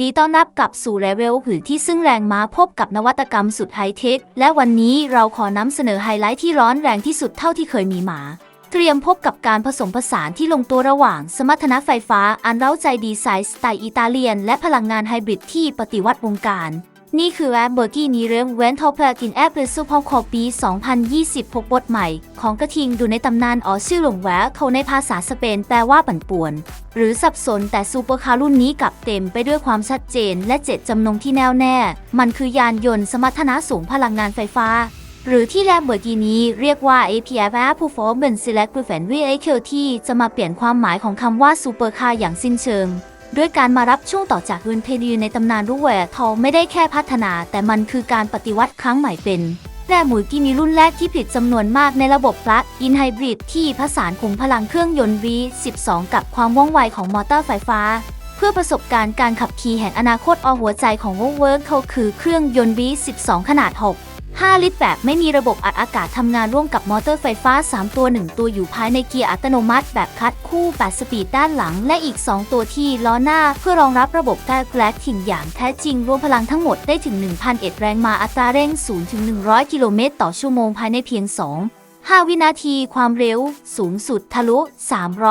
ดีต้อนรับกลับสู่เลเวลผือที่ซึ่งแรงม้าพบกับนวัตกรรมสุดไฮเทค และวันนี้เราขอนำเสนอไฮไลท์ที่ร้อนแรงที่สุดเท่าที่เคยมีมา เตรียมพบกับการผสมผสานที่ลงตัวระหว่าง สมรรถนะไฟฟ้าอันเร้าใจดีไซน์สไตล์อิตาเลียน และพลังงานไฮบริดที่ปฏิวัติวงการ นี่คือแอปเบอร์กี้นีเรมเวนทอเพลกินแอปเรซูพอคอปี 2026 บทใหม่ ของกระทิงดูในตำนานอ๋อชื่อหลงแหวะเขาในภาษาสเปนแปลว่าปั่นป่วน หรือสับสนแต่ซูเปอร์คาร์รุ่นนี้กลับเต็มไปด้วยความชัดเจน และเจตจำนงที่แน่วแน่ มันคือยานยนต์สมรรถนะสูงพลังงานไฟฟ้า หรือที่แลบเบอร์กีนี้เรียกว่า APF a p p e r f o r m a n c e Select Prevent VAQ ที่จะมาเปลี่ยนความหมายของคำว่าซูเปอร์คาร์อย่างสิ้นเชิง ด้วยการมารับช่วงต่อจากเรนเพดีในตำนานรูแวร์ทอไม่ได้แค่พัฒนา แต่มันคือการปฏิวัติครั้งใหม่เป็นแร่หมูกินีรุ่นแรกที่ผลิตจำนวนมากในระบบปลั๊กอินไฮบริดที่ผสานขุมพลังเครื่องยนต์ V12 กับความว่องไวของมอเตอร์ไฟฟ้า เพื่อประสบการณ์การขับขี่แห่งอนาคตอหัวใจของ w o r k เขาคือเครื่องยนต์ V12 ขนาด 6 5 ลิตรแบบไม่มีระบบอัดอากาศทำงานร่วมกับมอเตอร์ไฟฟ้า 3 ตัว 1 ตัวอยู่ภายในเกียร์อัตโนมัติแบบคัดคู่ 8 สปีดด้านหลัง และอีก 2 ตัวที่ล้อหน้า เพื่อรองรับระบบการแกลกถิ่งอย่างแท้จริง รวมพลังทั้งหมดได้ถึง 1,001 แรงม้าอัตราเร่ง0ถึง100 กิโลเมตรต่อชั่วโมงภายในเพียง 2 5 วินาทีความเร็ว สูงสุดทะลุ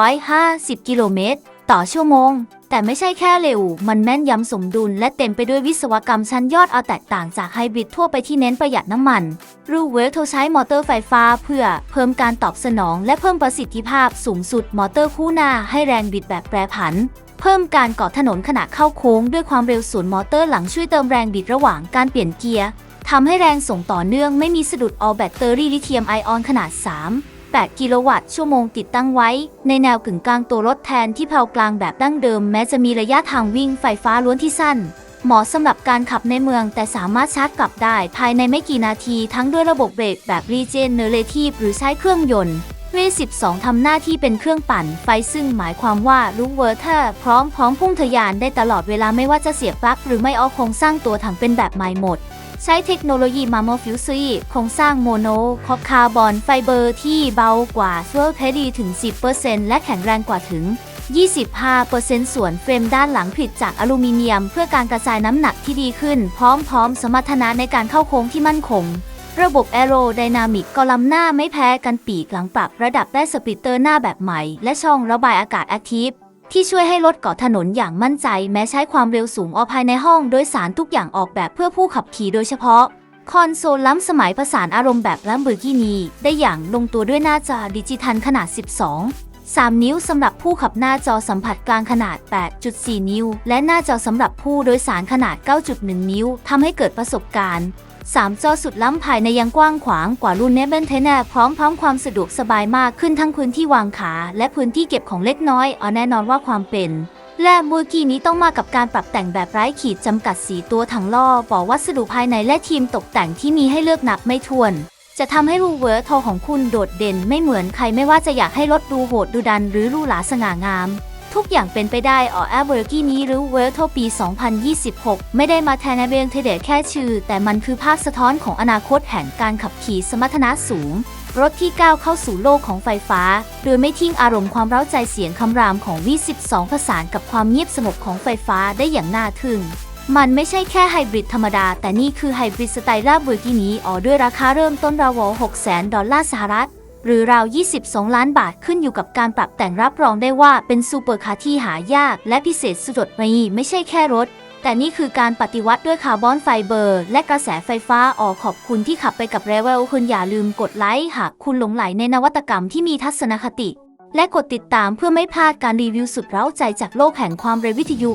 350 กิโลเมตร ต่อชั่วโมง แต่ไม่ใช่แค่เร็ว มันแม่นยำสมดุล และเต็มไปด้วยวิศวกรรมชั้นยอดเอาแตกต่างจากไฮบริดทั่วไปที่เน้นประหยัดน้ำมันรูเวลโทใช้มอเตอร์ไฟฟ้าเพื่อเพิ่มการตอบสนอง และเพิ่มประสิทธิภาพสูงสุดมอเตอร์คู่หน้าให้แรงบิดแบบแปรผัน เพิ่มการเกาะถนนขณะเข้าโค้งด้วยความเร็วศูนย์มอเตอร์หลังช่วยเติมแรงบิดระหว่างการเปลี่ยนเกียร์ทำให้แรงส่งต่อเนื่องไม่มีสะดุดเอแบตเตอรี่ลิเธียมไอออนขนาด 3 8 กิโลวัตต์ชั่วโมงติดตั้งไว้ ในแนวกึ่งกลางตัวรถแทนที่เพลากลางแบบดั้งเดิมแม้จะมีระยะทางวิ่งไฟฟ้าล้วนที่สั้น เหมาะสำหรับการขับในเมืองแต่สามารถชาร์จกลับได้ภายในไม่กี่นาทีทั้งด้วยระบบเบรกแบบ Regenerative หรือใช้เครื่องยนต์ V12 ทำหน้าที่เป็นเครื่องปั่นไฟซึ่งหมายความว่าลูกเวอร์เทอร์พร้อมพร้อมพุ่งทะยานได้ตลอดเวลาไม่ว่าจะเสียบปลั๊กหรือไม่เอาโครงสร้างตัวถังเป็นแบบใหม่หมด ใช้เทคโนโลยีมาโมฟิวซีโครงสร้างโมโนคอคาร์บอนไฟเบอร์ที่เบากว่าเวอร์เพดีถึง 10%และแข็งแรงกว่าถึง 25%ส่วนเฟรมด้านหลังผลิตจากอลูมิเนียม เพื่อการกระจายน้ำหนักที่ดีขึ้น พร้อมๆ สมรรถนะในการเข้าโค้งที่มั่นคงระบบแอโรไดนามิกกอลัมหน้าไม่แพ้กันปีกหลังปรับระดับได้สปริตเตอร์หน้าแบบใหม่ และช่องระบายอากาศแอคทีฟ ที่ช่วยให้รถเกาะถนนอย่างมั่นใจ แม้ใช้ความเร็วสูงออกภายในห้องโดยสารทุกอย่างออกแบบเพื่อผู้ขับขี่โดยเฉพาะ คอนโซลล้ำสมัยประสานอารมณ์แบบลัมเบอร์กินีได้อย่างลงตัวด้วยหน้าจอดิจิทัลขนาด 12 3 นิ้วสำหรับผู้ขับหน้าจอสัมผัสกลางขนาด 8.4 นิ้ว และหน้าจอสำหรับผู้โดยสารขนาด 9.1 นิ้วทำให้เกิดประสบการณ์ 3 จอสุดล้ำภายในยังกว้างขวางกว่ารุ่นเนเบนเทเนอร์พร้อมพร้อมความสะดวกสบายมากขึ้นทั้งพื้นที่วางขา และพื้นที่เก็บของเล็กน้อยเอาแน่นอนว่าความเป็นและมูลกี้นี้ต้องมากับการปรับแต่งแบบไร้ขีดจำกัดสีตัวถังล้อบอกวัสดุภายในและทีมตกแต่งที่มีให้เลือกนับไม่ถ้วน จะทำให้รูเวอร์โทของคุณโดดเด่นไม่เหมือนใครไม่ว่าจะอยากให้รถดูโหดดูดันหรือรูหราสง่างาม ทุกอย่างเป็นไปได้ออแอเวอร์กี้นี้หรือเวอร์โทปี 2026 ไม่ได้มาแทนเบงเทเดแค่ชื่อ แต่มันคือภาพสะท้อนของอนาคตแห่งการขับขี่สมรรถนะสูง รถที่ก้าวเข้าสู่โลกของไฟฟ้า โดยไม่ทิ้งอารมณ์ความเร้าใจเสียงคำรามของ V12 ผสานกับความเงียบสงบของไฟฟ้าได้อย่างน่าทึ่งมันไม่ใช่แค่ไฮบริดธรรมดา แต่นี่คือไฮบริดสไตล์ลาเบอร์กินีออด้วยราคาเริ่มต้นราว6แสนดอลลาร์สหรัฐ หรือราว 22 ล้านบาทขึ้นอยู่กับการปรับแต่งรับรองได้ว่าเป็นซูเปอร์คาร์ที่หายาก และพิเศษสุดๆนี้ไม่ใช่แค่รถ แต่นี่คือการปฏิวัติด้วยคาร์บอนไฟเบอร์ และกระแสไฟฟ้าออกขอบคุณที่ขับไปกับเรเวลคุณอย่าลืมกดไลค์หากคุณหลงไหลในนวัตกรรมที่มีทัศนคติ และกดติดตามเพื่อไม่พลาดการรีวิวสุดเร้าใจจากโลกแห่งความเร็ววิทยุ